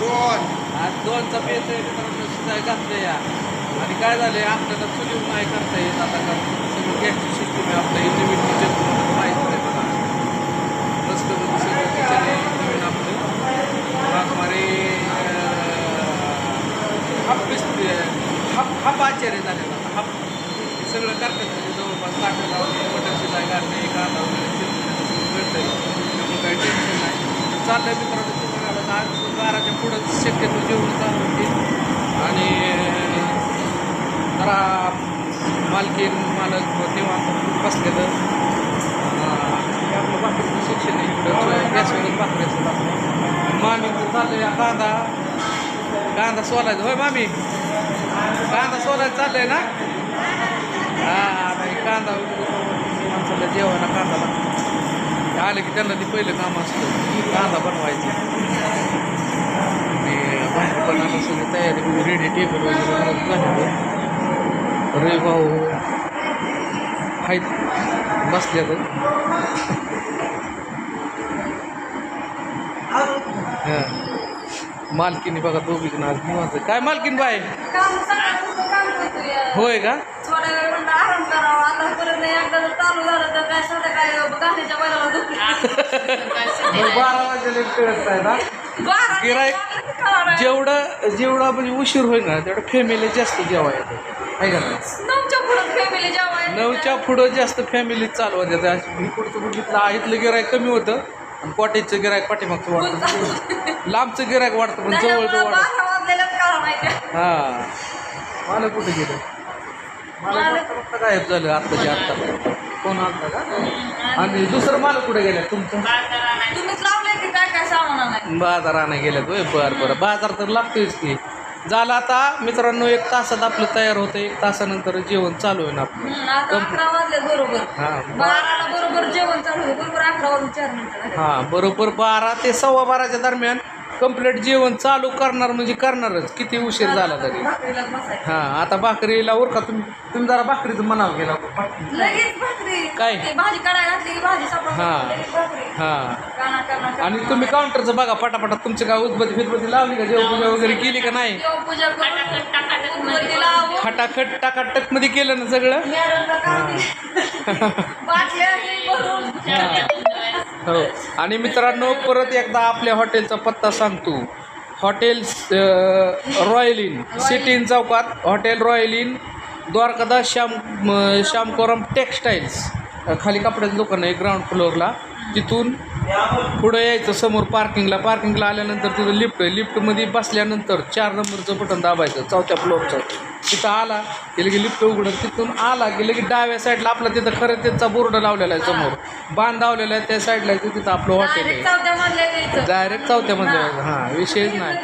दोन. आज दोनचा पेच आहे मित्रांनो शिजाय घातलं या. आणि काय झालंय आपल्याला चुलीवर नाही करता येत आता का सगळं गॅसची सिस्टीम आहे आपलं इंडिव्हिज्युअल माहिती आहे बघा. मस्त सगळं किचन आहे नवीन आपलं. मागमारे हाफ पीस हाफ हाफ आचार्य झालेला आता हाफ हे सगळं करतात म्हणजे जवळपास ताटं लावणे मटण शिजाय घालणे कांदा वगैरे. चिरणे सगळं मिळतंय. त्यामुळे काही टेन्शन नाही. तर चाललंय मित्रांनो तुम्हाला आज बाराच्या पुढं शक्यतो जेवण चालू होते आणि जरा मालकीन मालक तेव्हा बसलेलं. आपलं भाकरीचं शिक्षण आहे इकडं गॅसवरच भाकरी असतात आपलं मामीचं चाललंय कांदा. कांदा सोलायचं होय मामी? कांदा सोलायचं चाललंय ना? हा आता हे कांदा माणसाला जेवायला कांदा लागतो आलं की त्यांना ते पहिलं काम असतं. कांदा बनवायचं. आणि सगळी तयारी रेडी टेबल वगैरे झालेलं रे भाऊ. आहेत. हां. मालकीने बघा दोघी जण आज निवांत काय मालकीन बाय होय का? थोड्या वेळ म्हणलं आराम करावा. आता परत एकदा जर चालू झालं तर काय संध्याकाळी गाण्याच्या मग बारा वाजेला कळत आहे ना जेवढं जेवढा म्हणजे उशीर होईल ना तेवढं फॅमिली जास्त जेवा येते. आहे का नाही? नऊच्या पुढं फॅमिली जेवाय नऊच्या पुढं जास्त फॅमिली चालू होत्या मी पुढचं बघितलं आ, इथलं गिरायक कमी होतं आणि कॉटेजचं गिरायक पाठीमागचं वाढतं. लांबचं गिरायक वाढतं पण जवळचं वाढतं. बारा वाजलेल्याच काळा माहिती हां. मला कुठे गेलं? मला फक्त गायब झालं आत्ताच्या आत्ता. कोण आलता का? आणि दुसरं मला कुठे गेलं? तुमचं? तुम्हीच लावले की काय काय सामान नाही बाजार गेल्यात होय बरं बरं. बाजार तर लागतोयच की. झालं आता मित्रांनो एक तासात आपलं तयार होतं एक तासानंतर जेवण चालू आहे ना आपलं आता अकरा वाजले बरोबर. हां बाराला बरोबर जेवण चालू आहे बरोबर अकरा वाजून चार मिनिटं झाले. हां बरोबर बारा ते सव्वा बाराच्या दरम्यान कंप्लीट जेवण चालू करणार म्हणजे करणारच. किती उशीर झाला तरी. भाकरीला बसायचं. हां आता भाकरीला उर का तुम्ही तुम्ही जरा भाकरीचं म्हणावं गेला लगेच भाकरी काय? ते भाजी काढायला घातली भाजी हा. हां. आणि तुम्ही काउंटरचं बघा पटापटा तुमची काय उदबत्ती फिरबत्ती लावली का? देवपूजा वगैरे केली का नाही? करून लावून. खटाखट टाकाटकमध्ये केलं ना सगळं? मॅडमला काम दिलं. बाटल्या हे भरून. हो. आणि मित्रांनो परत एकदा आपल्या हॉटेलचा पत्ता सांगतो. Hotel royal inn. City inn चौकात hotel royal inn. Dwarkadas Shyam म- श्यामकोरम टेक्स्टाईल्स खाली कपड्याचं दुकान आहे ग्राउंड फ्लोअरला तिथून पुढं यायचं समोर पार्किंगला पार्किंगला आल्यानंतर तिथं लिफ्ट आहे. लिफ्टमध्ये बसल्यानंतर चार नंबरचं बटन दाबायचं चौथ्या फ्लोअरचं तिथं आला की लगे लिफ्ट उघडत तिथून आला की लगे डाव्या साईडला आपला तिथं खरं त्याचा बोर्ड लावलेला आहे समोर. बांध लावलेला आहे त्या साईडला आहे तिथं आपलं हॉटेल डायरेक्ट आहे चौथ्या. डायरेक्ट चौथ्यामध्ये हा. हां विषयच तिकडे नाही.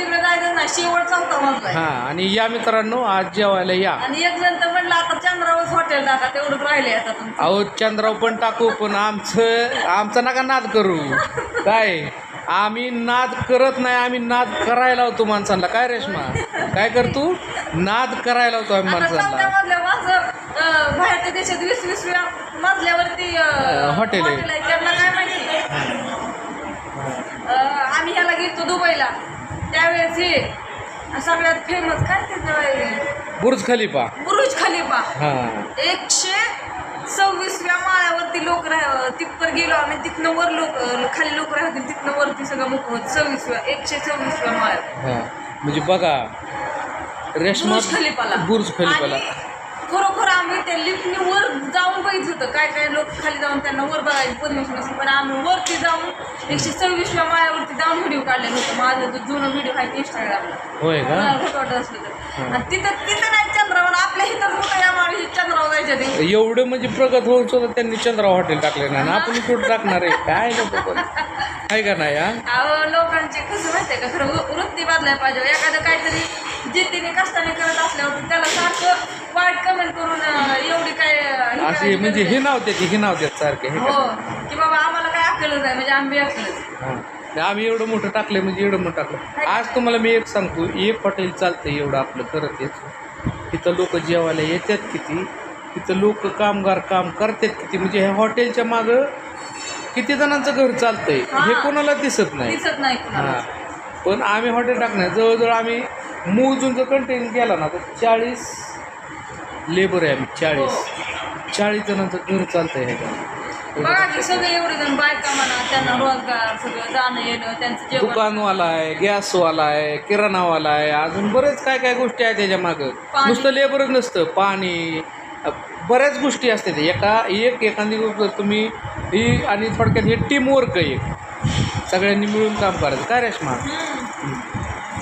हां आणि या मित्रांनो आज जेवायला या. आणि एक जण तर म्हणलं आता हॉटेल टाका तेवढंच राहिले आता अहो चंद्राव पण टाकू पण आमचं आमचा नका नाद करू. काय? आम्ही नाद करत नाही आम्ही नाद करायला होतो माणसांना. काय रेश्मा? काय करतो नाद करायला होतो आम्ही आता चौथ्या माणसांना माझं बाहेरच्या देशात वीस वीसव्या मजल्यावरती अं, अं, हॉटेल आहे. आहे. त्यांना काय माहिती? अं, आम्ही ह्याला गेलो दुबईला. त्यावेळेस हे सगळ्यात फेमस काय ते बुर्ज खलिफा. बुरुज खलिफा. हां. एकशे सव्वीसव्या माळ्यावरती लोक राह तिथपर गेलो आम्ही. तिथनं वर लोक खाली लोक राहते तिथनं वरती सगळं मुख होत सव्वीसव्या एकशे सव्वीसव्या माळ्यावर हां. म्हणजे बघा रेश्मा बुरुज खलिफाला. बुर्ज खलिफाला. आणि खरोखर आम्ही त्या लिफ्टने वर जाऊन बघितलं होतं. काय काय लोक खाली जाऊन त्यांना वर बघायची परमिशन असते. पण आम्ही वरती जाऊन एकशे सव्वीसव्या माळ्यावरती जाऊन व्हिडिओ काढलेलं होतं. माझं जो जुनं व्हिडिओ आहे इंस्टाग्रामला होय का? मला वाटत असलं तर. आणि तिथं तिथं नाही चंद्रावर आपल्या मोठं या माणूस चंद्रावर जायच्या ते. एवढं म्हणजे प्रगत होऊन सुद्धा त्यांनी चंद्राव हॉटेल टाकले नाही. आणि आपण कुठं टाकणार आहे? काय लोक पण. आहे का नाही हा? अहो लोकांचे कसं माहितीये का? खरं वृ- वृत्ती बदलायला पाहिजे. एखादं काहीतरी जिद्दीने कष्टाने करत असल्यावर त्याला सारखं वाईट कमेंट करून एवढी काय अं, हे असे करायची म्हणजे गरज हे नाव देते हे नाव देत सारखे हे नाही. हो की बाबा आम्हाला काय अक्कलच आहे म्हणजे आम्ही अक्कलच. हां. आम्ही एवढं मोठं टाकलं म्हणजे एवढं मोठं टाकलं आज तुम्हाला मी एक सांगतो एक हॉटेल चालतं एवढं आपलं करत येत तिथं लोक जेवायला येतात किती तिथं लोक कामगार काम करतात किती. म्हणजे ह्या हॉटेलच्या मागं किती जणांचं घर चालतंय हे हां. कोणाला दिसत नाही. दिसत नाही कुणाला. हां. पण आम्ही हॉटेल टाकणार जवळजवळ आम्ही मोजून जर कंटेन केला ना तर चाळीस लेबर आहे आम्ही चाळीस. चाळीस जणांचं घर चालतंय ह्याच्यात बघा की सगळे एवढे जण बायका म्हणा त्यांना रोजगार सगळं जाणं येणं त्यांचं जेवण. दुकानवाला आहे गॅसवाला आहे किराणावाला आहे अजून बरेच काय काय गोष्टी आहेत त्याच्या मागं. पाणी. नुसतं लेबरच नसतं पाणी. अ, बऱ्याच गोष्टी असतात. एका एक एखादी गोष्ट तुम्ही ही आणि थोडक्यात हे टीम वर्क आहे. एक सगळ्यांनी मिळून काम करायचं. काय रेश्मा? हम्म.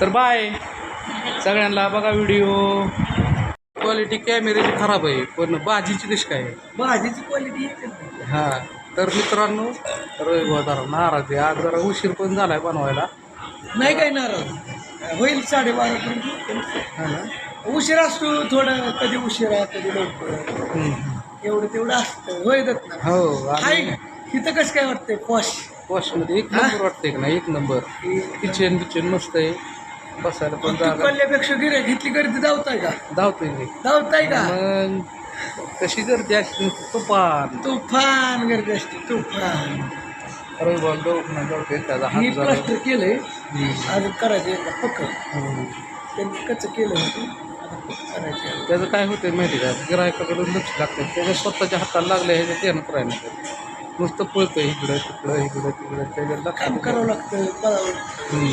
तर बाय सगळ्यांना बघा व्हिडिओ क्वालिटी कॅमेऱ्याची खराब आहे. पण भाजीची कशी काय? भाजीची क्वालिटी. हां. तर मित्रांनो रविवार जरा नाराज आहे. आज जरा उशीर पण झाला आहे बनवायला. नाही काही नाराज. होईल साडेबारा पर्यंत. हा ना? उशीर असतो थोडं कधी उशिरा कधी लवकर. एवढं तेवढं असतं. होय देत ना. हो इथं कसं काय वाटतंय? पॉश वॉशमध्ये एक नंबर वाटतंय का नाही? एक नंबर किचन बिचन मस्त आहे. बसायला पण जागा. तिकडल्यापेक्षा गिऱ्हाईक घेतली गर्दी धावताय का? धावतोय मी. धावताय का? मग कशी गर्दी असते? तुफान. तुफान गर्दी असते तुफान. रविवार दवाखाना जाऊते त्याचा ही हात झाला प्लास्टर केलंय. अजून करायचं एकदा पक्क हम्म. त्यांनी कच्चं केलं होतं? आता पक्क करायचं त्याचं काय होतंय माहिती का? गिरायकाकडून लक्ष लागतं त्याच्या स्वतःच्या हाताला लागलं ह्याच्यात येणं राहिलं नुसतं पळतंय इकडं तिकडं इकडं तिकडं. त्याच्या काम करावं लागतं. हम्म.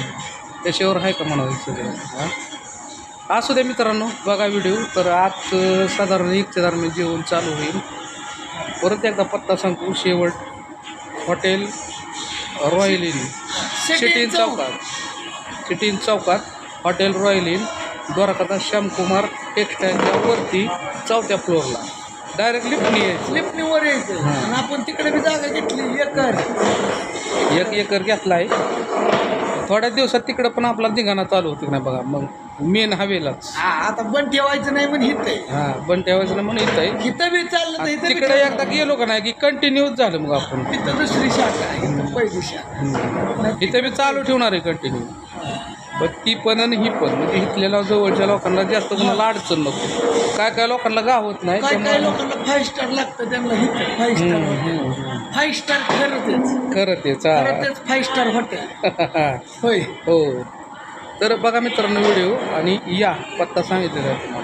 त्याच्यावर आहे का म्हणावं सगळं हां? असू द्या मित्रांनो बघा व्हिडिओ तर आज साधारण एकच्या दरम्यान जेवण चालू होईल. परत एकदा पत्ता सांगतो शेवट hotel royal inn. City inn चौक. चौकात. सिटी इन चौकात hotel royal inn. Dwarkadas Shyamkumar टेक्स्टाईलच्या वरती चौथ्या फ्लोअरला डायरेक्ट लिफ्टनी यायचं. लिफ्टनी वर यायचं. आणि आपण तिकडे बी जागा घेतली एकर. एक एकर घेतला आहे थोड्या दिवसात तिकडं पण आपला धिंगाणा चालू होतो नाही बघा. मग मेन हवेलाच. हा, आता बंद ठेवायचं नाही पण हित आहे. हां पण ठेवायचं ना म्हणून येत आहे. हिथं बी चाललं तर आणि इथं बी तिकडे. एकदा गेलो का नाही की कंटिन्यूच झालं मग आपण. तिथं दुसरी शाखा आहे इथं पहिली शाखा. इथे मी चालू ठेवणार आहे कंटिन्यू पण ती पण आणि ही पण. म्हणजे इथल्या जवळच्या लोकांना जास्त कोणाला अडचण नको. काय काय लोकांना गावत नाही काय काय लोकांना फाईव्ह स्टार लागतं त्यांना फाईव्ह हम्म, स्टार. फाईव्ह स्टार खरं तेच. खरं तेच फाईव्ह स्टार हॉटेल होय. हो. तर बघा मित्रांनो व्हिडिओ आणि या पत्ता सांगितलेला आहे.